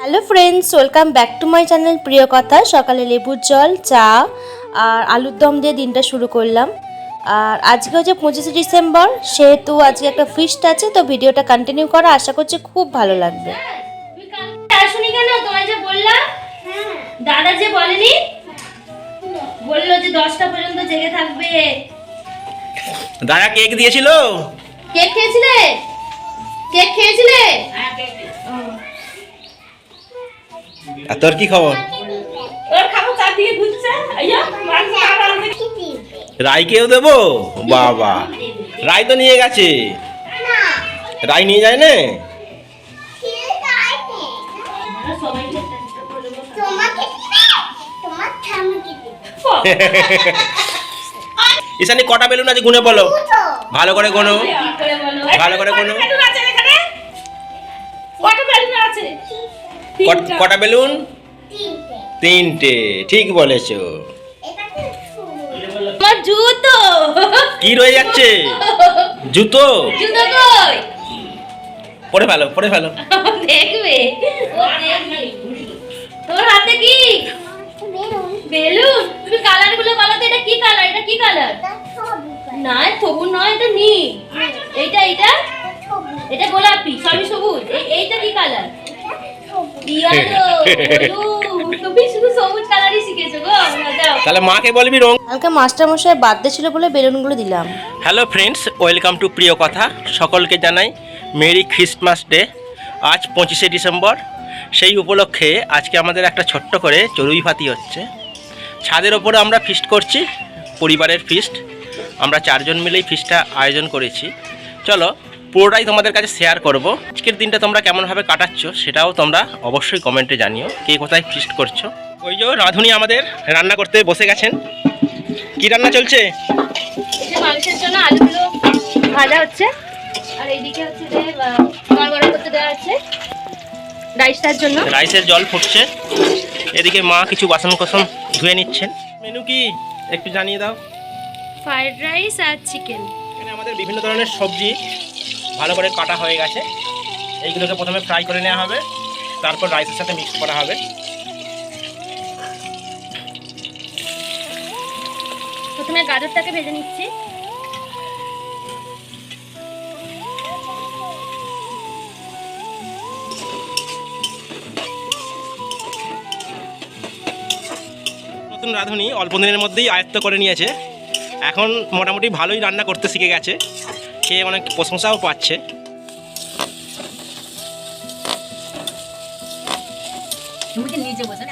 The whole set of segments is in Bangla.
Hello friends welcome back to my channel প্রিয় কথা সকালে লেবুর জল চা আর আলুর দম দিয়ে দিনটা শুরু করলাম। আর আজকে হচ্ছে পঁচিশে ডিসেম্বর সেহেতু আজকে একটা ফিস্ট আছে তো ভিডিওটা কন্টিনিউ করা আশা করছি খুব ভালো লাগবে। আসুনি কেন? তোমায় যে বললাম দাদা যে বলেনি বলল যে দশটা পর্যন্ত জেগে থাকবে। দাদা কেক দিয়েছিল? কেক খেয়েছিলে? কেক খেয়েছিলে? আর তোর কি খবর? রাইকেও দেবো? বাবা। রাই তো নিয়ে গেছে। রাই নিয়ে যায় না? সবাই কটা বেলুন আছে গুনে বলো? ভালো করে গোনো। ভালো করে। কটা বেলুন আছে? কট- বেলুন? তিনটে। ঠিক বলেছ। আমার জুতো। কি রয়ে যাচ্ছে? জুতো? জুতো কই? পরে ফেলো পরে ফেলো। দেখবে ও দেখবে। তোর হাতে কি? বেলুন। তুমি কালারগুলো বলো তো এটা কি কালার? এটা কি কালার? না সবুজ নয় এটা নীল। এইটা এইটা? এটা গোলাপি সবই সবুজ। এইটা কি কালার? তাহলে মাকে বলবি রং কালকে মাস্টারমশাই বার্থডে ছিল বলে বেলুনগুলো দিলাম। হ্যালো ফ্রেন্ডস ওয়েলকাম টু প্রিয় কথা। সকলকে জানাই মেরি খ্রিস্টমাস ডে আজ পঁচিশে ডিসেম্বর। সেই উপলক্ষে আজকে আমাদের একটা ছোট্ট করে চড়ুই ফাতি হচ্ছে। ছাদের ওপরে আমরা ফিস্ট করছি পরিবারের ফিস্ট আমরা চারজন মিলেই ফিস্টটা আয়োজন করেছি। চলো পুরোটাই তোমাদের কাছে শেয়ার করব। আজকের দিনটা তোমরা কেমনভাবে কাটাচ্ছ সেটাও তোমরা অবশ্যই কমেন্টে জানিও। কে কোথায় ফিস্ট করছ? ওই যে রাঁধুনি আমাদের রান্না করতে বসে গেছেন। কি রান্না চলছে? এই মাংসের জন্য আলুগুলো ভাজা হচ্ছে। আর এইদিকে হচ্ছে যে আহ, গরম করতে দেওয়া আছে। রাইসটার জন্য। রাইসের জল ফুটছে। এদিকে মা কিছু বাসন কোসন ধুয়ে নিচ্ছেন। মেনু কি? একটু জানিয়ে দাও। ফ্রাইড রাইস আর চিকেন। এখানে আমাদের বিভিন্ন ধরনের সবজি। ভালো করে কাটা হয়ে গেছে। এইগুলোকে প্রথমে ফ্রাই করে নেওয়া হবে। তারপর রাইসের সাথে মিক্স করা হবে। প্রথমে গাজরটাকে ভেজে নিচ্ছি। নতুন রাঁধুনি অল্প দিনের মধ্যেই আয়ত্ত করে নিয়েছে। এখন মোটামুটি ভালোই রান্না করতে শিখে গেছে। খেয়ে অনেক প্রশংসাও পাচ্ছে।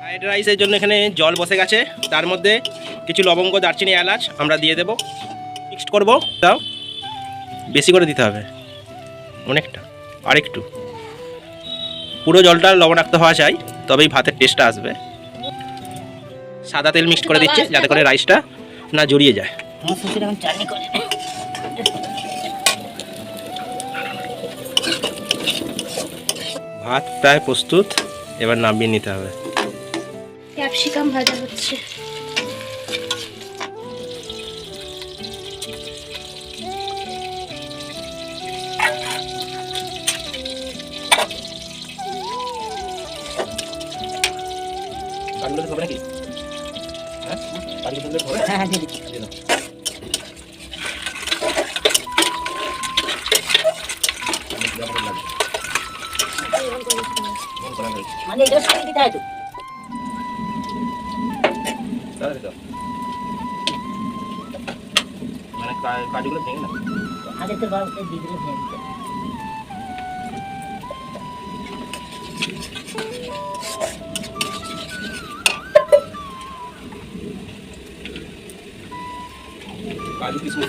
ফ্রাইড রাইসের জন্য এখানে জল বসে গেছে। তার মধ্যে কিছু লবঙ্গ, দারচিনি, এলাচ আমরা দিয়ে দেবো। মিক্সড করব। তাও বেশি করে দিতে হবে। অনেকটা। আরেকটু। পুরো জলটা লবণাক্ত হওয়া চাই, তবেই ভাতের টেস্টটা আসবে। সাদা তেল মিক্সড করে দিচ্ছে, যাতে করে রাইসটা না জড়িয়ে যায়। ভাত প্রায় প্রস্তুত এবার নামিয়ে নিতে হবে। ক্যাপসিকাম ভাজা হচ্ছে। হবে নাকি হ্যাঁ? দিয়ে দাও। মানে এটা সাথে দিতে হয় তো। মানে ভেঙে না? হাতের তো বাবু দিয়ে দিলে ভেঙে দিতে। কাজু কিশমিশ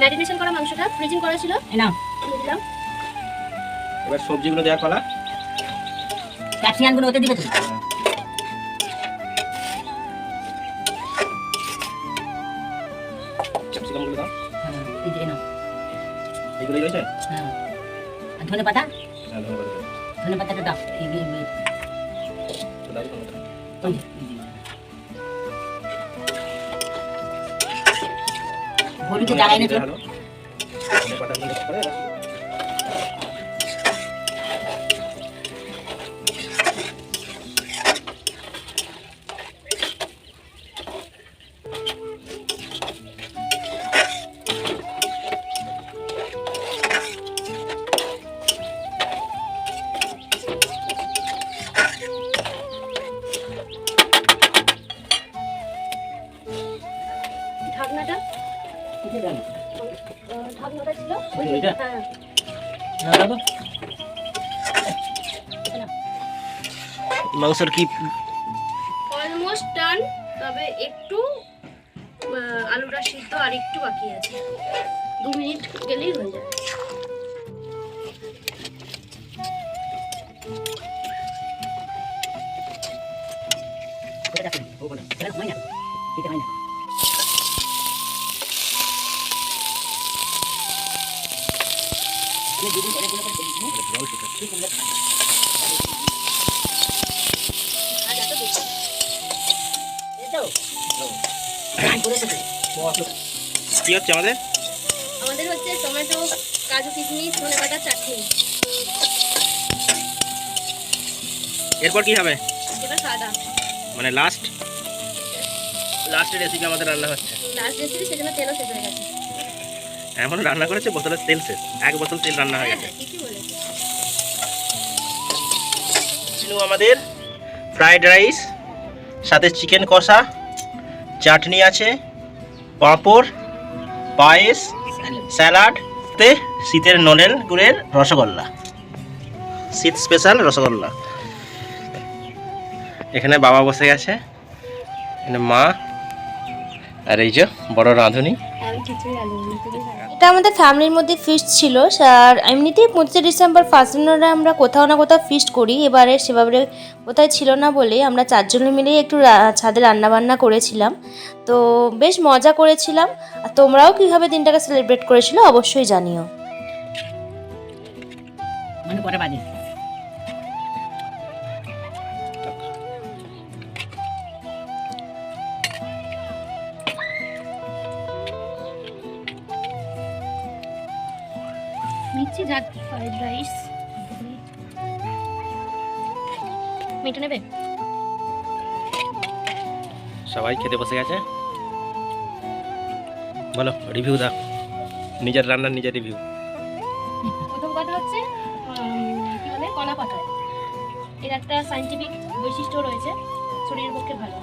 ম্যারিনেশন করা মাংসটা ফ্রিজিং করা ছিল। এই নাও দিলাম এবার সবজিগুলো দেওয়ার পালা ক্যাপসিকামগুলো ওতে দিবে তুই ক্যাপসিকামগুলো দাও। হ্যাঁ, এই যে এই নাও এইগুলোই রয়েছে? হ্যাঁ। আর ধনে পাতা? হ্যাঁ ধন্যবাদ ধনে পাতাটা দাও। এই দাও ধন্যবাদ ওই হলুদে জ্বালাই না তো হ্যাঁ। মাংসের কি অলমোস্ট ডান তবে একটু আলুটা সিদ্ধ আর একটু বাকি আছে দু মিনিট গেলেই হয়ে যাবে। সেটা হয় না এটা হয় না কি হচ্ছে আমাদের? আমাদের হচ্ছে টমেটো কাজু কিশমিশ ধনে পাতা চাটনি। এরপর কি হবে? এবার মানে লাস্ট লাস্টের রেসিপি আমাদের রান্না হচ্ছে। লাস্ট রেসিপি সেজন্য তেলও শেষ হয়ে গেছে। এমন রান্না করেছে বোতলের তেল শেষ। এক বোতল তেল রান্না হয়ে গেছে। আমাদের ফ্রাইড রাইস সাথে চিকেন কষা চাটনি আছে পাঁপড় পায়েস স্যালাড তে শীতের নলেন গুড়ের রসগোল্লা। শীত স্পেশাল রসগোল্লা। এখানে বাবা বসে গেছে। এখানে মা আর এই যে বড় রাঁধুনি। এটা আমাদের ফ্যামিলির মধ্যে ফিস্ট ছিল আর এমনিতেই পঁচিশে ডিসেম্বর ফার্স্ট জানুয়ারি আমরা কোথাও না কোথাও ফিস্ট করি এবারে সেভাবে কোথায় ছিল না বলে আমরা চারজনে মিলেই একটু ছাদে রান্নাবান্না করেছিলাম। তো বেশ মজা করেছিলাম। আর তোমরাও কীভাবে দিনটাকে সেলিব্রেট করেছিল অবশ্যই জানিও। নিচ্ছি যাক ফ্রাইড রাইস মিঠে নেবে? সবাই খেতে বসে গেছে। বলো রিভিউ দাও। নিজের রান্নার নিজের রিভিউ প্রথম কথা হচ্ছে কি বলে কলা পাতায় এর একটা সাইন্টিফিক বৈশিষ্ট্য রয়েছে শরীরের পক্ষে ভালো।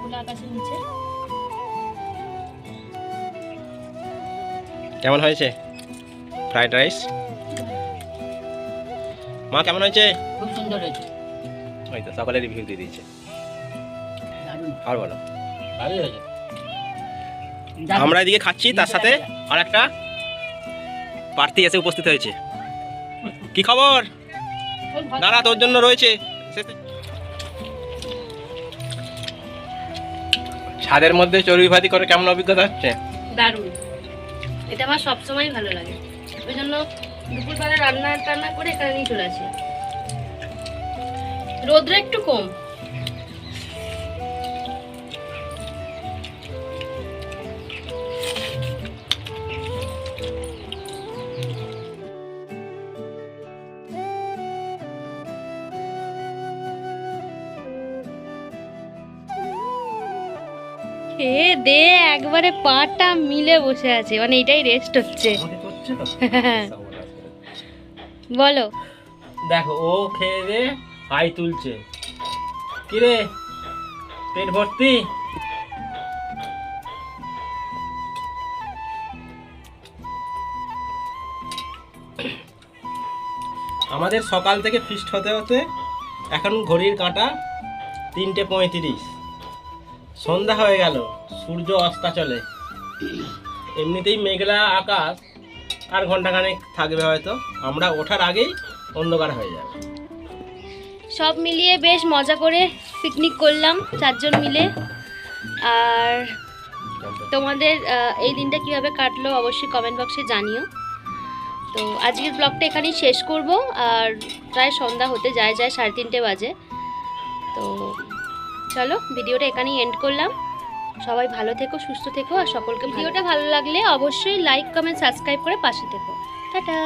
খোলা আকাশের নিচে। কেমন হয়েছে? ফ্রাইড রাইস মা কেমন হয়েছে? খুব সুন্দর হয়েছে। ওই তো সকালে রিভিউ দিয়ে দিয়েছে। আর বলো। ভালোই হয়েছে। আমরা এদিকে খাচ্ছি তার সাথে আর একটা প্রার্থী এসে উপস্থিত হয়েছে। কি খবর? না তোর জন্য রয়েছে। ছাদের মধ্যে চর্বি ভাতি করে কেমন অভিজ্ঞতা হচ্ছে? দারুণ। এটা আমার সবসময় ভালো লাগে। ওই জন্য দুপুরবেলা রান্না টান্না করে এখানে নিয়ে চলে আসি। রোদ্র একটু কম। এ দে, একবারে পাটা মিলে বসে আছে। মানে এটাই রেস্ট হচ্ছে। বলো। দেখো, ও খেয়ে দে, হাই তুলছে। কিরে? পেট ভর্তি? আমাদের সকাল থেকে ফিস্ট হতে হতে এখন ঘড়ির কাঁটা তিনটে পঁয়ত্রিশ। সন্ধ্যা হয়ে গেল, সূর্য অস্তা চলে। এমনিতেই মেঘলা আকাশ আর ঘন্টাখানেক থাকবে হয়তো। আমরা ওঠার আগেই অন্ধকার হয়ে যাবে। সব মিলিয়ে বেশ মজা করে পিকনিক করলাম চারজন মিলে। আর তোমাদের এই দিনটা কীভাবে কাটলো অবশ্যই কমেন্ট বক্সে জানিও। তো আজকের ব্লগটা এখানেই শেষ করব। আর প্রায় সন্ধ্যা হতে যায় যায় সাড়ে তিনটে বাজে। তো চলো ভিডিওটা এখানেই এন্ড করলাম। সবাই ভালো থেকো, সুস্থ থেকো আর সকলকে ভিডিওটা ভালো লাগলে অবশ্যই লাইক কমেন্ট সাবস্ক্রাইব করে পাশে থেকো। টাটা!